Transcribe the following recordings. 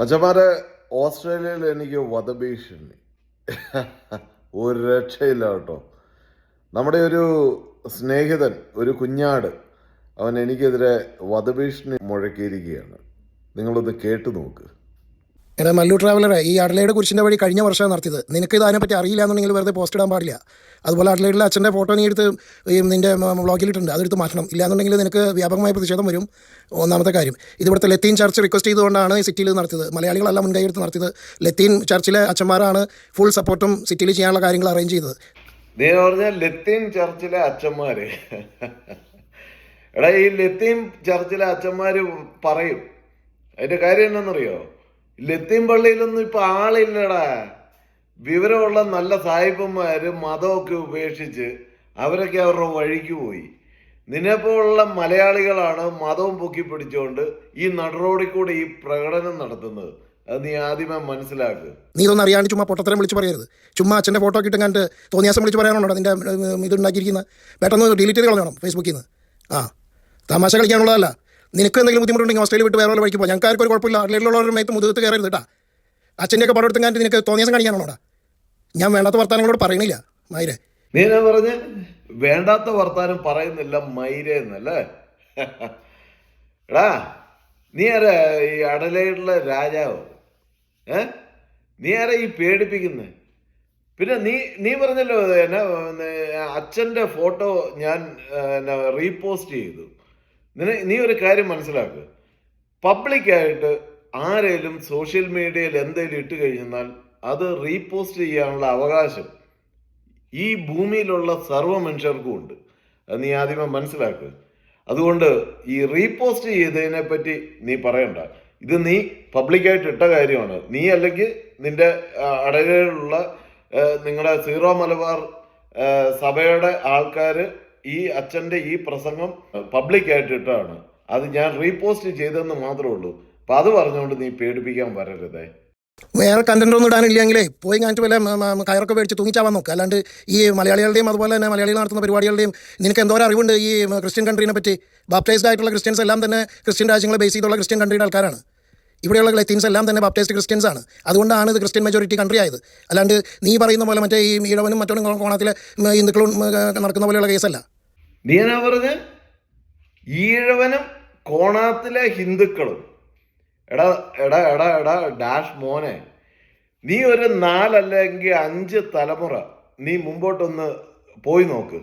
അച്ഛന്മാരെ ഓസ്ട്രേലിയയിൽ എനിക്ക് വധഭീഷണി. ഒരു രക്ഷയില്ല കേട്ടോ. നമ്മുടെ ഒരു സ്നേഹിതൻ ഒരു കുഞ്ഞാട് അവൻ എനിക്കെതിരെ വധഭീഷണി മുഴക്കിയിരിക്കുകയാണ്. നിങ്ങളൊന്ന് കേട്ടു നോക്ക്. എടാ മല്ലു ട്രാവലറെ ഈ അഡലൈഡ് കുരിശിന്റെ വഴി കഴിഞ്ഞ വർഷമാണ് നടത്തിയത്. നിനക്ക് ഇത് അതിനെപ്പറ്റി അറിയില്ല എന്നുണ്ടെങ്കിൽ വെറുതെ പോസ്റ്റ് ഇടാൻ പാടില്ല. അതുപോലെ അഡലൈഡിലെ അച്ഛന്റെ ഫോട്ടോ നീ എടുത്ത് ഈ നിന്റെ വ്ളോഗിലിട്ടുണ്ട് അതെടുത്ത് മാറ്റണം. ഇല്ലാന്നുണ്ടെങ്കിൽ നിനക്ക് വ്യാപകമായ പ്രതിഷേധം വരും. ഒന്നാമത്തെ കാര്യം ഇതിവിടുത്തെ ലത്തീൻ ചർച്ച് റിക്വസ്റ്റ് ചെയ്തുകൊണ്ടാണ് ഈ സിറ്റിയിൽ നടത്തിയത്. മലയാളികളെല്ലാം മുൻകൈ എടുത്ത് നടത്തിയത്. ലത്തീൻ ചർച്ചിലെ അച്ഛന്മാരാണ് ഫുൾ സപ്പോർട്ടും സിറ്റിയിൽ ചെയ്യാനുള്ള കാര്യങ്ങൾ അറേഞ്ച് ചെയ്തത്. ലത്തീൻ ചർച്ചിലെ അച്ഛന്മാര്. എടാ ഈ ലത്തീൻ ചർച്ചിലെ അച്ഛന്മാര് പറയും. അതിന്റെ കാര്യം എന്നാന്നറിയോ? ലത്തീൻ പള്ളിയിലൊന്നും ഇപ്പൊ ആളില്ലടാ. വിവരമുള്ള നല്ല സാഹിബന്മാര് മതമൊക്കെ ഉപേക്ഷിച്ച് അവരൊക്കെ അവരുടെ വഴിക്ക് പോയി. നിന്നെപ്പോലുള്ള മലയാളികളാണ് മതവും പൊക്കി പിടിച്ചുകൊണ്ട് ഈ നടുറോഡിൽ കൂടെ ഈ പ്രകടനം നടത്തുന്നത്. അത് നീ ആദ്യമേ മനസ്സിലാക്കുക നീ ഇതൊന്നും അറിയാണ്ട് ചുമ്മാ പൊട്ടത്തരം വിളിച്ച് പറയരുത്. ചുമ്മാ അച്ഛന്റെ ഫോട്ടോ കിട്ടും കണ്ട് തോന്നിയാസം വിളിച്ച് പറയാനുണ്ടോ? നിന്റെ ഉം, ഇത് ഉണ്ടാക്കിയിരിക്കുന്ന പെട്ടെന്ന് ഡിലീറ്റ് ചെയ്ത് കളയണം ഫേസ്ബുക്കിൽ നിന്ന്. ആ തമാശ കളിക്കാനുള്ളതല്ല. നിനക്ക് എന്തെങ്കിലും ബുദ്ധിമുട്ടുണ്ടെങ്കിൽ ഓസ്ട്രേലിയ വിട്ട് വേറെ വഴിക്ക് പോകാം ഞങ്ങൾക്ക് ആർക്കും ഒരു കുഴപ്പമില്ല. അല്ലെങ്കിലുള്ളവരുടെ മേത്ത് മുതുകത്ത് കയറരുത് കേട്ടാ അച്ഛന്റെയൊക്കെ പടം എടുത്തും കണ്ട് നിനക്ക് തോന്നിയാസം കാണിക്കാനുള്ളതാ. ഞാൻ വേണ്ടാത്ത വർത്തമാനങ്ങളോട് പറയണില്ല മൈരെ. നീ എന്നാ പറഞ്ഞ്? വേണ്ടാത്ത വർത്താനം പറയുന്നില്ല മൈര എന്നല്ലേ? എടാ നീ ആരാ ഈ അടലയിലുള്ള രാജാവ്? ഏ? നീ ആരാ ഈ പേടിപ്പിക്കുന്നത് പിന്നെ നീ നീ പറഞ്ഞല്ലോ എന്നാ അച്ഛന്റെ ഫോട്ടോ ഞാൻ റീപോസ്റ്റ് ചെയ്തു. നിന നീ ഒരു കാര്യം മനസ്സിലാക്കുക പബ്ലിക്കായിട്ട് ആരേലും സോഷ്യൽ മീഡിയയിൽ എന്തെങ്കിലും ഇട്ട് കഴിഞ്ഞാൽ അത് റീപോസ്റ്റ് ചെയ്യാനുള്ള അവകാശം ഈ ഭൂമിയിലുള്ള സർവ മനുഷ്യർക്കും ഉണ്ട്. അത് നീ ആദ്യമേ മനസ്സിലാക്കുക അതുകൊണ്ട് ഈ റീപോസ്റ്റ് ചെയ്തതിനെ പറ്റി നീ പറയണ്ട. ഇത് നീ പബ്ലിക്കായിട്ട് ഇട്ട കാര്യമാണ്. നീ അല്ലെങ്കിൽ നിന്റെ അടകളിലുള്ള നിങ്ങളുടെ സീറോ മലബാർ സഭയുടെ ആൾക്കാർ ഈ അച്ഛന്റെ ഈ പ്രസംഗം പബ്ലിക്കായിട്ട് ഇട്ടാണ്. അത് ഞാൻ റീപോസ്റ്റ് ചെയ്തെന്ന് മാത്രമേ ഉള്ളൂ. അപ്പം അത് പറഞ്ഞുകൊണ്ട് നീ പേടിപ്പിക്കാൻ വരരുതേ. വേറെ കണ്ടന്റ് ഒന്നും ഇടാനില്ലെങ്കിലേ പോയി കാണിച്ച് വല്ല കയറൊക്കെ മേടിച്ച് തൂങ്ങിച്ചാവാൻ നോക്കുക അല്ലാണ്ട് ഈ മലയാളികളുടെയും അതുപോലെ തന്നെ മലയാളികൾ നടത്തുന്ന പരിപാടികളുടെയും നിനക്ക് എന്തോരം അറിവുണ്ട് ഈ ക്രിസ്ത്യൻ കൺട്രീനെ പറ്റി. ബാപ്റ്റൈസ്ഡ് ആയിട്ടുള്ള ക്രിസ്ത്യൻസ് എല്ലാം തന്നെ ക്രിസ്ത്യൻ രാജ്യങ്ങളെ ബേസ് ചെയ്തുള്ള ക്രിസ്ത്യൻ കൺട്രിയുടെ ആൾക്കാരാണ്. ഇവിടെയുള്ള ലത്തീൻസ് എല്ലാം തന്നെ ബാപ്റ്റിസ്റ്റ് ക്രിസ്ത്യൻസ് ആണ്. അതുകൊണ്ടാണ് ഇത് ക്രിസ്ത്യൻ മെജോറിറ്റി കൺട്രി ആയത്. അല്ലാണ്ട് നീ പറയുന്ന പോലെ മറ്റേ ഈ ഈഴവനും മറ്റോ കോണത്തിലെ ഹിന്ദുക്കളും നടക്കുന്ന പോലെയുള്ള കേസല്ല നീ എന്നാ പറഞ്ഞ? ഈഴവനും കോണാത്തിലെ ഹിന്ദുക്കളും. എടാ എടാ എടാ എടാ ഡാഷ് മോനെ. നീ ഒരു നാലല്ലെങ്കിൽ അഞ്ച് തലമുറ നീ മുമ്പോട്ടൊന്ന് പോയി നോക്ക്.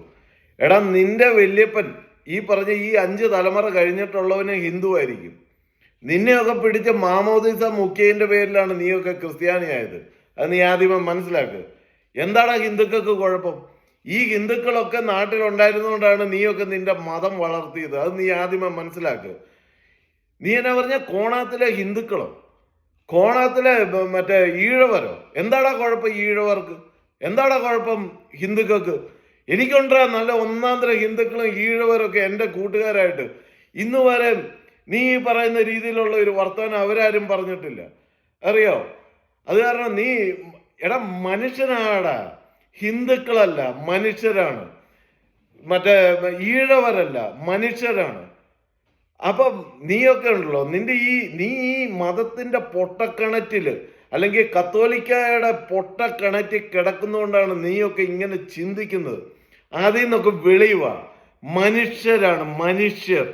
എടാ നിന്റെ വല്യപ്പൻ ഈ പറഞ്ഞ ഈ അഞ്ച് തലമുറ കഴിഞ്ഞിട്ടുള്ളവന് ഹിന്ദു ആയിരിക്കും നിന്നെയൊക്കെ പിടിച്ച മാമോദിസ മുഖ്യന്റെ പേരിലാണ് നീയൊക്കെ ക്രിസ്ത്യാനിയായത്. അത് നീ ആദ്യമേ മനസ്സിലാക്കുക എന്താണ് ഹിന്ദുക്കൾക്ക് കുഴപ്പം? ഈ ഹിന്ദുക്കളൊക്കെ നാട്ടിലുണ്ടായിരുന്നുകൊണ്ടാണ് നീയൊക്കെ നിന്റെ മതം വളർത്തിയത്. അത് നീ ആദ്യമേ മനസ്സിലാക്കുക നീ എന്നാ പറഞ്ഞ കോണാത്തിലെ ഹിന്ദുക്കളോ? കോണാത്തിലെ മറ്റേ ഈഴവരോ? എന്താടാ കുഴപ്പം ഈഴവർക്ക്? എന്താടാ കുഴപ്പം ഹിന്ദുക്കൾക്ക്? എനിക്കുണ്ടാ നല്ല ഒന്നാം തരം ഹിന്ദുക്കളും ഈഴവരൊക്കെ എന്റെ കൂട്ടുകാരായിട്ട്. ഇന്ന് വരെ നീ ഈ പറയുന്ന രീതിയിലുള്ള ഒരു വർത്തമാനം അവരാരും പറഞ്ഞിട്ടില്ല. അറിയോ? അത് കാരണം നീ എടാ മനുഷ്യനാടാ. ഹിന്ദുക്കളല്ല മനുഷ്യരാണ്. മറ്റേ ഈഴവരല്ല മനുഷ്യരാണ്. അപ്പം നീയൊക്കെ ഉണ്ടല്ലോ നിന്റെ ഈ നീ ഈ മതത്തിന്റെ പൊട്ടക്കിണറ്റിൽ അല്ലെങ്കിൽ കത്തോലിക്കായുടെ പൊട്ടക്കിണറ്റിൽ കിടക്കുന്നതുകൊണ്ടാണ് നീയൊക്കെ ഇങ്ങനെ ചിന്തിക്കുന്നത്. അതിൽ നിന്നൊക്കെ വെളിവാ. മനുഷ്യരാണ് മനുഷ്യർ.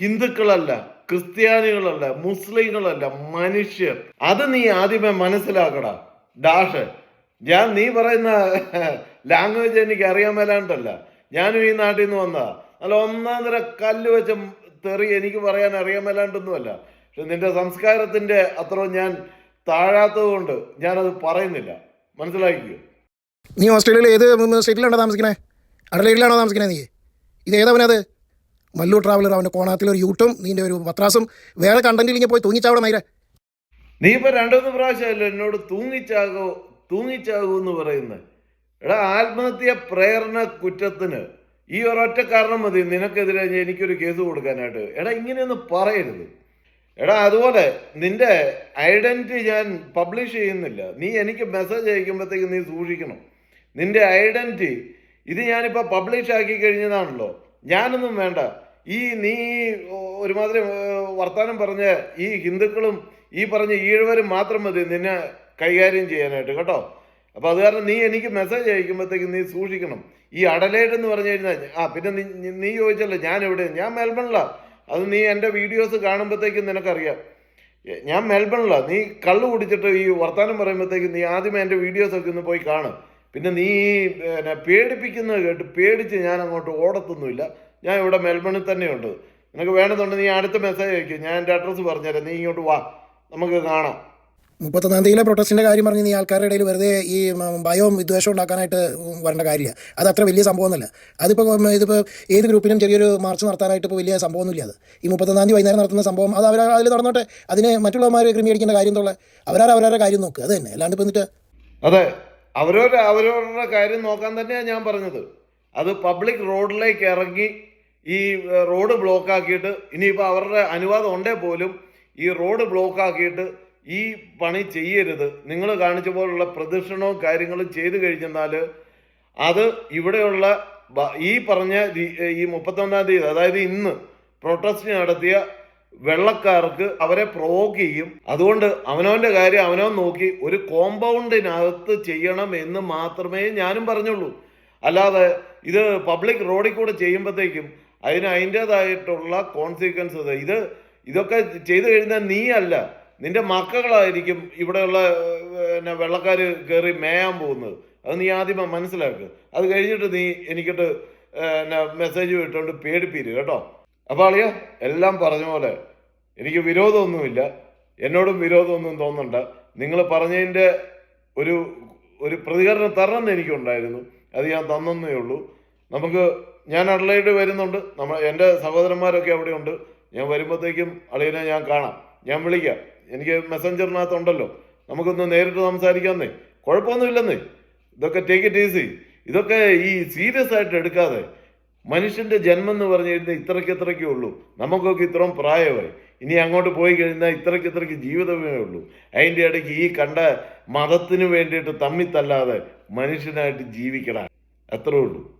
ഹിന്ദുക്കളല്ല ക്രിസ്ത്യാനികളല്ല മുസ്ലിങ്ങളല്ല മനുഷ്യർ. അത് നീ ആദ്യമേ മനസ്സിലാക്കടാ. ഡാഷ് ഞാൻ നീ പറയുന്ന ലാംഗ്വേജ് എനിക്ക് അറിയാൻ മേലാണ്ടല്ല. ഞാനും ഈ നാട്ടിൽ നിന്ന് വന്നതാ അല്ല ഒന്നാം തര കല്ല് വെച്ച തെറി എനിക്ക് പറയാൻ അറിയാൻ മേലാണ്ടൊന്നുമല്ല. പക്ഷെ നിന്റെ സംസ്കാരത്തിന്റെ അത്ര ഞാൻ താഴാത്തത് കൊണ്ട് ഞാനത് പറയുന്നില്ല. മനസ്സിലാക്കിയോ നീ ഓസ്ട്രേലിയയിൽ ഏത് സ്റ്റേറ്റിലാണോ താമസിക്കണേ? അഡലൈഡിലാണോ താമസിക്കണേ നീ? ഇത് ഏതവനത് മല്ലു ട്രാവലർ അവന്റെ കോണാത്തിലൊരു യൂട്ടും നിന്റെ ഒരു പത്രാസും വേറെ കണ്ടന്റിൽ ഇങ്ങനെ പോയി തൂങ്ങിച്ചാവിടെ നേരെ നീ ഇപ്പൊ രണ്ടുമൂന്ന് പ്രാവശ്യമല്ലോ എന്നോട് തൂങ്ങിച്ചാകോ തൂങ്ങിച്ചാകൂ എന്ന് പറയുന്നത് എടാ ആത്മഹത്യ പ്രേരണ കുറ്റത്തിന് ഈ ഒരൊറ്റ കാരണം മതി. നിനക്കെതിരെ എനിക്കൊരു കേസ് കൊടുക്കാനായിട്ട്. എടാ ഇങ്ങനെയൊന്നും പറയരുത്. എടാ അതുപോലെ നിന്റെ ഐഡന്റിറ്റി ഞാൻ പബ്ലിഷ് ചെയ്യുന്നില്ല. നീ എനിക്ക് മെസ്സേജ് അയക്കുമ്പോഴത്തേക്ക് നീ സൂക്ഷിക്കണം. നിന്റെ ഐഡന്റിറ്റി ഇത് ഞാനിപ്പോൾ പബ്ലിഷ് ആക്കി കഴിഞ്ഞതാണല്ലോ. ഞാനൊന്നും വേണ്ട. ഈ നീ ഒരുമാതിരി വർത്തമാനം പറഞ്ഞ ഈ ഹിന്ദുക്കളും ഈ പറഞ്ഞ ഈഴവരും മാത്രം മതി നിന്നെ കൈകാര്യം ചെയ്യാനായിട്ട് കേട്ടോ? അപ്പോൾ അത് കാരണം നീ എനിക്ക് മെസ്സേജ് അയക്കുമ്പോഴത്തേക്ക് നീ സൂക്ഷിക്കണം. ഈ അടലേറ്റ് എന്ന് പറഞ്ഞു കഴിഞ്ഞാൽ ആ പിന്നെ നീ നീ- നീ ചോദിച്ചല്ലോ ഞാൻ എവിടെ? ഞാൻ മെൽബണിലാണ് അത് നീ എന്റെ വീഡിയോസ് കാണുമ്പോഴത്തേക്കും നിനക്കറിയാം. ഞാൻ മെൽബണിലാണ് നീ കള്ളു കുടിച്ചിട്ട് ഈ വർത്തമാനം പറയുമ്പോഴത്തേക്ക് നീ ആദ്യമേ എന്റെ വീഡിയോസൊക്കെ ഒന്ന് പോയി കാണും. പിന്നെ നീ പിന്നെ പേടിപ്പിക്കുന്നത് കേട്ട് പേടിച്ച് ഞാൻ അങ്ങോട്ട് ഓടത്തൊന്നുമില്ല. ഞാൻ ഇവിടെ മെൽബണിൽ തന്നെയുണ്ട്. നിനക്ക് വേണമെന്നുണ്ട് നീ അടുത്ത മെസ്സേജ് അയക്കും. ഞാൻ എന്റെ അഡ്രസ്സ് പറഞ്ഞുതരാം. നീ ഇങ്ങോട്ട് വാ. നമുക്ക് കാണാം. മുപ്പത്തൊന്നാം തീയതിയിലെ പ്രൊട്ടസ്റ്റിന്റെ കാര്യം പറഞ്ഞ് നീ ആൾക്കാരുടെ ഇടയിൽ വെറുതെ ഈ ഭയവും വിദ്വേഷവും ഉണ്ടാക്കാനായിട്ട് വരേണ്ട കാര്യമില്ല. അത് അത്ര വലിയ സംഭവമൊന്നുമല്ല. അതിപ്പോൾ ഇതിപ്പോൾ ഏത് ഗ്രൂപ്പിനും ചെറിയൊരു മാർച്ച് നടത്താനായിട്ട് ഇപ്പോൾ വലിയ സംഭവമൊന്നുമില്ല അത്. ഈ മുപ്പത്തൊന്നാം തീയതി വൈകുന്നേരം നടത്തുന്ന സംഭവം അത് അവർ അതിൽ നടന്നോട്ടെ. അതിന് മറ്റുള്ളവന്മാർ ക്രമീകരിക്കേണ്ട കാര്യം എന്നുള്ള അവരവരുടെ കാര്യം നോക്കുക അത് തന്നെ. അല്ലാണ്ട് ഇപ്പം എന്നിട്ട് അതെ. അവരവരുടെ അവരവരുടെ കാര്യം നോക്കാൻ തന്നെയാണ് ഞാൻ പറഞ്ഞത്. അത് പബ്ലിക് റോഡിലേക്ക് ഇറങ്ങി ഈ റോഡ് ബ്ലോക്ക് ആക്കിയിട്ട് ഇനിയിപ്പോൾ അവരുടെ അനുവാദം ഉണ്ടേ പോലും ഈ റോഡ് ബ്ലോക്ക് ആക്കിയിട്ട് ഈ പണി ചെയ്യരുത്. നിങ്ങൾ കാണിച്ച പോലുള്ള പ്രദക്ഷിണവും കാര്യങ്ങളും ചെയ്തു കഴിഞ്ഞെന്നാൽ അത് ഇവിടെയുള്ള ഈ പറഞ്ഞ ഈ മുപ്പത്തൊന്നാം തീയതി അതായത് ഇന്ന് പ്രൊട്ടസ്റ്റ് നടത്തിയ വെള്ളക്കാർക്ക് അവരെ പ്രൊവോക്ക് ചെയ്യും. അതുകൊണ്ട് അവനവന്റെ കാര്യം അവനവൻ നോക്കി ഒരു കോമ്പൗണ്ടിനകത്ത് ചെയ്യണം എന്ന് മാത്രമേ ഞാനും പറഞ്ഞുള്ളൂ. അല്ലാതെ ഇത് പബ്ലിക് റോഡിൽ കൂടെ ചെയ്യുമ്പോഴത്തേക്കും അതിന് അതിന്റെതായിട്ടുള്ള കോൺസിക്വൻസ് ഇത് ഇതൊക്കെ ചെയ്തു കഴിഞ്ഞാൽ നീ അല്ല നിന്റെ മക്കളായിരിക്കും ഇവിടെയുള്ള പിന്നെ വെള്ളക്കാർ കയറി മേയാൻ പോകുന്നത്. അത് നീ ആദ്യം മനസ്സിലാക്കുക അത് കഴിഞ്ഞിട്ട് നീ എനിക്കിട്ട് പിന്നെ മെസ്സേജ് വിട്ടുകൊണ്ട് പേടിപ്പീര് കേട്ടോ? അപ്പോൾ അളിയ എല്ലാം പറഞ്ഞ പോലെ എനിക്ക് വിരോധമൊന്നുമില്ല. എന്നോടും വിരോധമൊന്നും തോന്നണ്ട. നിങ്ങൾ പറഞ്ഞതിന്റെ ഒരു ഒരു പ്രതികരണം തരണമെന്ന് എനിക്കുണ്ടായിരുന്നു. അത് ഞാൻ തന്നേ ഉള്ളൂ. നമുക്ക് ഞാൻ അഡ്ലൈഡ് വരുന്നുണ്ട്. നമ്മൾ എന്റെ സഹോദരന്മാരൊക്കെ അവിടെ ഉണ്ട്. ഞാൻ വരുമ്പോഴത്തേക്കും അളിയനെ ഞാൻ കാണാം. ഞാൻ വിളിക്കാം. എനിക്ക് മെസ്സഞ്ചറിനകത്ത് ഉണ്ടല്ലോ നമുക്കൊന്ന് നേരിട്ട് സംസാരിക്കാമെന്നേ കുഴപ്പമൊന്നുമില്ലെന്നേ. ഇതൊക്കെ ടേക്ക് ഇറ്റ് ഈസി ഇതൊക്കെ ഈ സീരിയസ് ആയിട്ട് എടുക്കാതെ മനുഷ്യന്റെ ജന്മം എന്ന് പറഞ്ഞു കഴിഞ്ഞാൽ ഇത്രയ്ക്ക് ഇത്രയ്ക്കേ ഉള്ളൂ. നമുക്കൊക്കെ ഇത്രയും പ്രായമായി ഇനി അങ്ങോട്ട് പോയി കഴിഞ്ഞാൽ ഇത്രയ്ക്ക് ഇത്രയ്ക്ക് ജീവിതമേ ഉള്ളൂ. അതിന്റെ ഇടയ്ക്ക് ഈ കണ്ട മതത്തിന് വേണ്ടിയിട്ട് തമ്മിത്തല്ലാതെ മനുഷ്യനായിട്ട് ജീവിക്കണം അത്രേ ഉള്ളൂ.